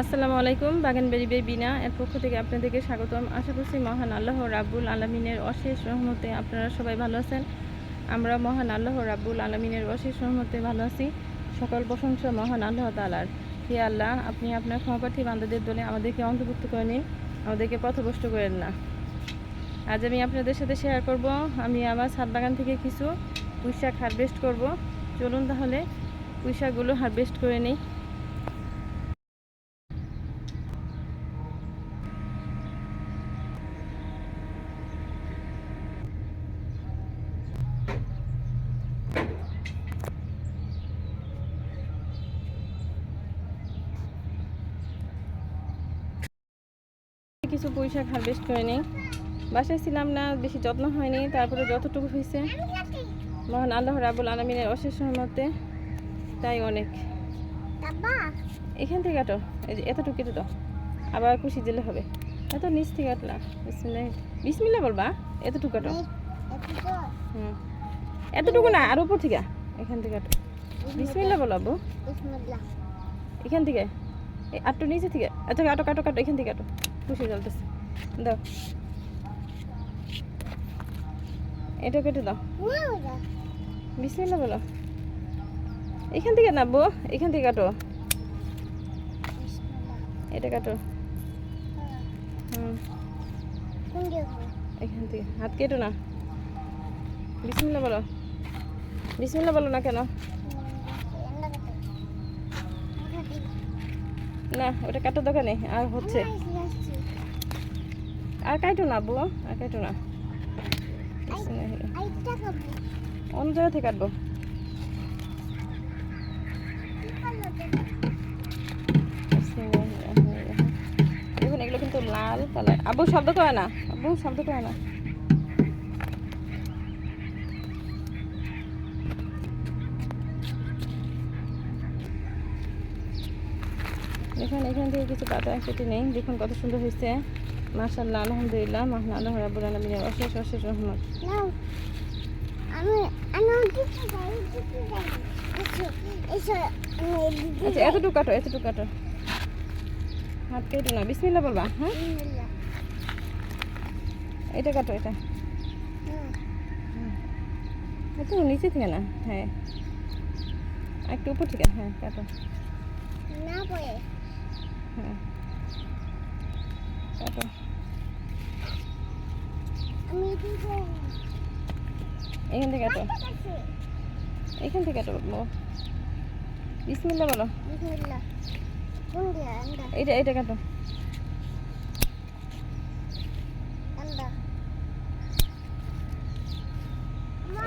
আসসালামু আলাইকুম, বাগান বেরি বিনা এর পক্ষ থেকে আপনাদেরকে স্বাগতম। আশা করছি মহান আল্লাহ রাব্বুল আলমিনের অশেষ রহমতে আপনারা সবাই ভালো আছেন। আমরা মহান আল্লাহ রাব্বুল আলমিনের অশেষ রহমতে ভালো আছি। সকল প্রশংসা মহান আল্লাহ তালার হে আল্লাহ, আপনি আপনার ক্ষমাপ্রার্থী বান্ধবদের দলে আমাদেরকে অন্তর্ভুক্ত করে নিন। আমাদেরকে পথভ্রষ্ট করেন না। আজ আমি আপনাদের সাথে শেয়ার করব। আমি আমার ছাদ বাগান থেকে কিছু পুঁই শাক হারভেস্ট করব। চলুন তাহলে পুঁই শাকগুলো হারভেস্ট করে নিই। কিছু পুঁই শাক হারভেস্ট করে নিই বাসায় ছিলাম না বেশি যত্ন হয়নি তারপরে যতটুকু হয়েছে মহান আল্লাহ রাবুল আলমিনের অশেষ রহমতে তাই অনেক। এখান থেকে কাটো এই যে এতটুকু কেটে দাও আবার খুশি দিলে হবে। এত নিচ থেকে কাটলা বিসমিল্লাহ বিসমিল্লাহ বলবা? এতটুকু কাটো। হুম। এতটুকু না আর উপর থেকে এখান থেকে কাটো। বিশ বিসমিল্লাহ বলো আব্বু। এখান থেকে আটটু নিচে থেকে আচ্ছা কাটো কাটো কাটো এখান থেকে কাটো। খুশি জ্বলতেছে। দাও। এটা কেটে দাও। বিসমিল্লাহ বলো। এখান থেকে নাববো এখান থেকে কাটো। এটা কাটো। হুম। এখান থেকে। হাত কেটো না। বিসমিল্লাহ বলো। বিসমিল্লাহ বলো না কেন? না ওটা কাটো দোকানে আর হচ্ছে। আর কাটো না বউ আর কাটো না। অন্য জায়গা থেকে কাটবো। দেখুন এগুলো কিন্তু লাল কালার। আবু শব্দ করে না আবু শব্দ করে না। দেখুন এখান থেকে কিছু পাতা কেটে নেই। দেখুন কত সুন্দর হয়েছে। মাশাল্লাহ আলহামদুলিল্লাহ মহান আল্লাহ রাবুল আলমিনের অশেষ অশেষ রহমত। আচ্ছা এতটুকু কাটো এতটুকু কাটো। হাত কেটে না বিসমিল্লা বলবা হ্যাঁ? এটা কাটো এটা। এত নিচে থেকে না হ্যাঁ। একটু উপর থেকে হ্যাঁ কাটো। হ্যাঁ কাটো এখান থেকে কাটো এখান থেকে কাটো বলো বিসমিল্লা বলো। এটা এটা কাটো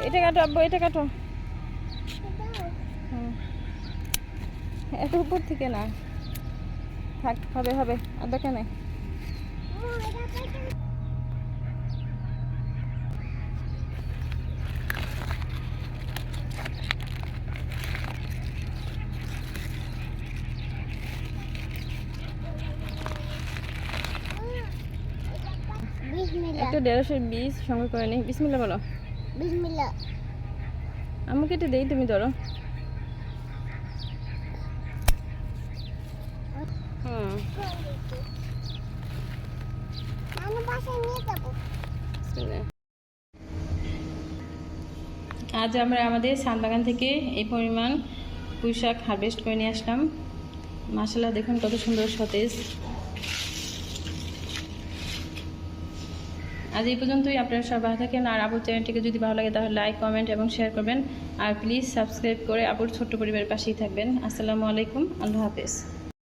এটা কাটো আব্বু এটা কাটো। হুম। এত উপর থেকে না। থাক হবে হবে। আর দেখা নাই। একটা দেড়শোর বীজ সঙ্গে করে নিই বিসমিল্লা বলো। বিসমিল্লাহ। আমি কেটে দেই তুমি ধরো। হুম। আজ আমরা আমাদের সান বাগান থেকে এই পরিমাণ পুঁই শাক হারভেস্ট করে নিয়ে আসলাম। মাসাল্লাহ দেখুন কত সুন্দর সতেজ। আজ এই পর্যন্তই আপনারা সব ভালো থাকেন। আর আবুর চ্যানেলটিকে যদি ভালো লাগে তাহলে লাইক কমেন্ট এবং শেয়ার করবেন। আর প্লিজ সাবস্ক্রাইব করে আবুর ছোট্ট পরিবারের পাশেই থাকবেন। আসসালামু আলাইকুম আল্লাহ হাফেজ।